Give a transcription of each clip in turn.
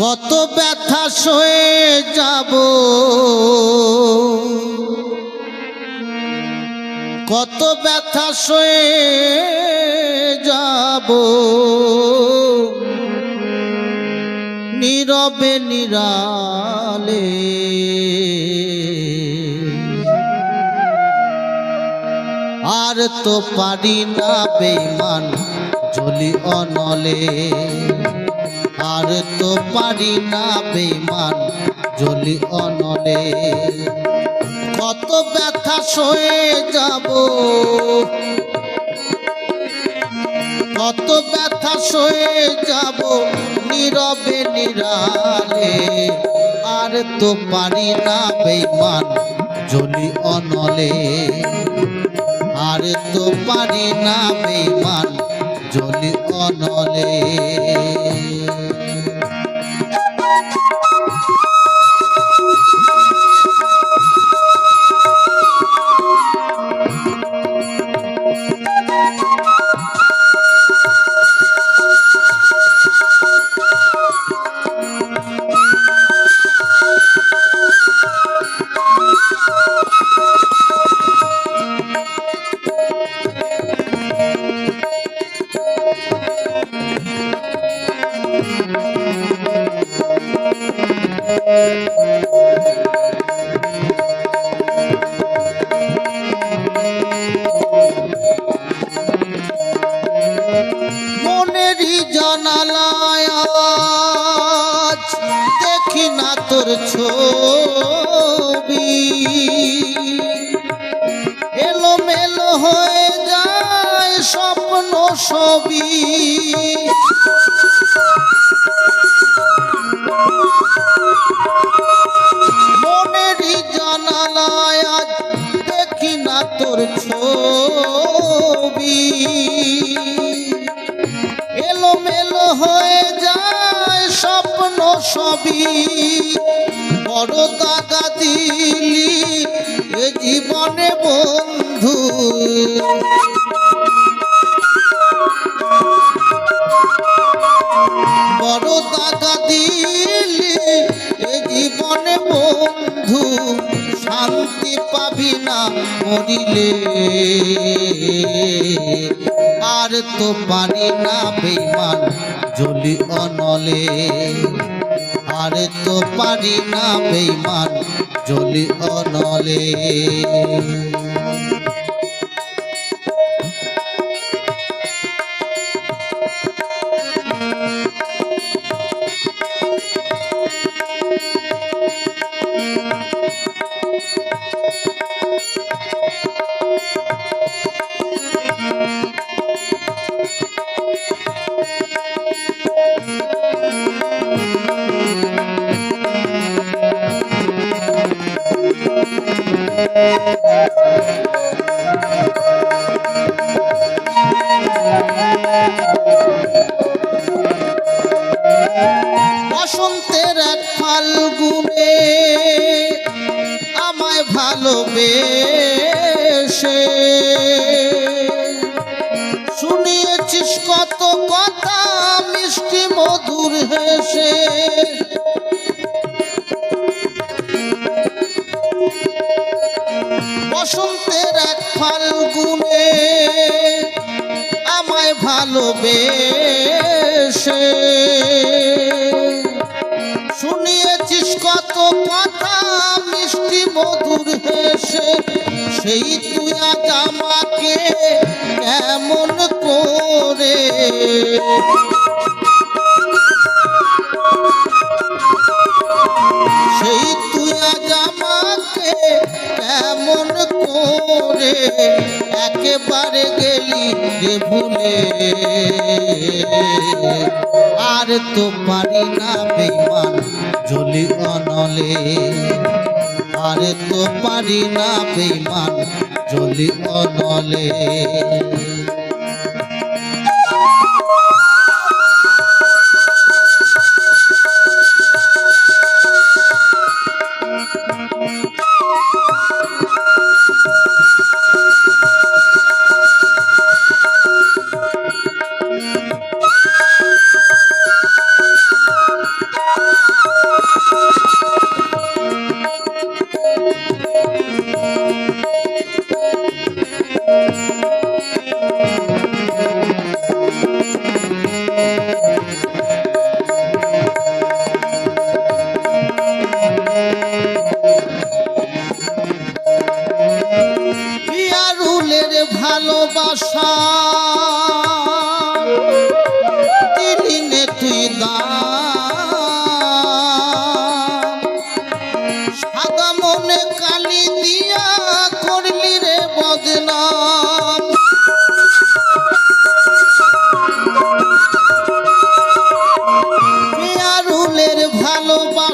কত ব্যথা সয়ে যাব। কত ব্যথা সয়ে যাব। নীরবে নিরালে আর তো পারি না বেমান জলি অনলে। আর তো পারি না বেমান জলি অনলে। কত ব্যথা সয়ে যাব। কত ব্যথা সয়ে যাব নীরবে নিরালে। আর তো পারি না বেমান জলি অনলে। আর তো পারি না বেমান জলি অনলে। জানালায় দেখি না তোর ছবি এলো মেলো হয়ে যায় স্বপ্ন ছবি। মনেরই জানালায় আজ দেখি না তোর ছবি। এলো মেলো হয়ে যায় স্বপ্ন সবই বড় দাগা বড় দাগা দিলি বন্ধু শান্তি পাবি না মরিলে। আর তো পারি না বেমান জলি অনলে। আর তো পারি না বেমান জলি অনলে। বসন্তের এক ফাল্গুনে আমায় ভালোবেসে। শুনিয়েছিস কত কথা মিষ্টি মধুর হেসে। বসন্তের এক ফাল্গুনে ভালোবেসে। শুনিয়েছিস কত কথা মিষ্টি মধুর হেসে। সেই তুই আমাকে কেমন করে একেবারে গেলি রে ভুলে। আর তো পারি না বেমান জলি অনলে। আর তো পারি না বেমান জলি অনলে। ভালোবাসা।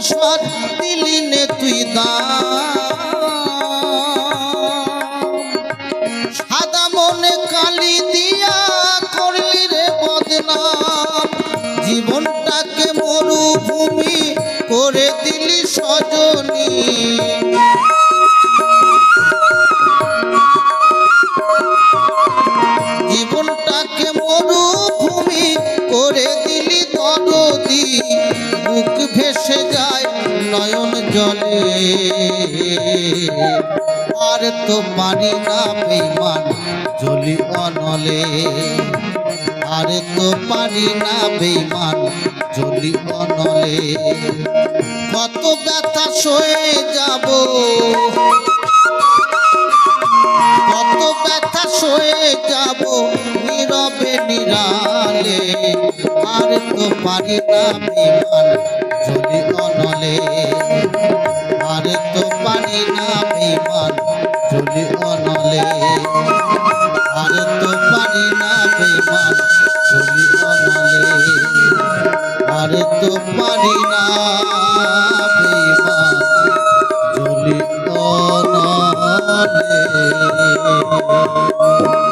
প্রসাদ দিলি তুই সাদা মনে কালি দিয়া করলি রে বদনাম। জীবনটাকে মরুভূমি করে দিলি সজনী। বুক ভেসে যায় নয়ন জলে। আর তো পারি না বেমান জলি অনলে। আর তো পারি না বেমান জলি অনলে। কত ব্যথা সয়ে যাব ব্যথা সয়ে যাব নীরবে নিরালে। আর তো পারি না বিমান যদি অনলে। আর তো পারি না বিমান যদি অনলে। আর তো পারি না বিমান যদি অনলে। আর তো পারি না Oh,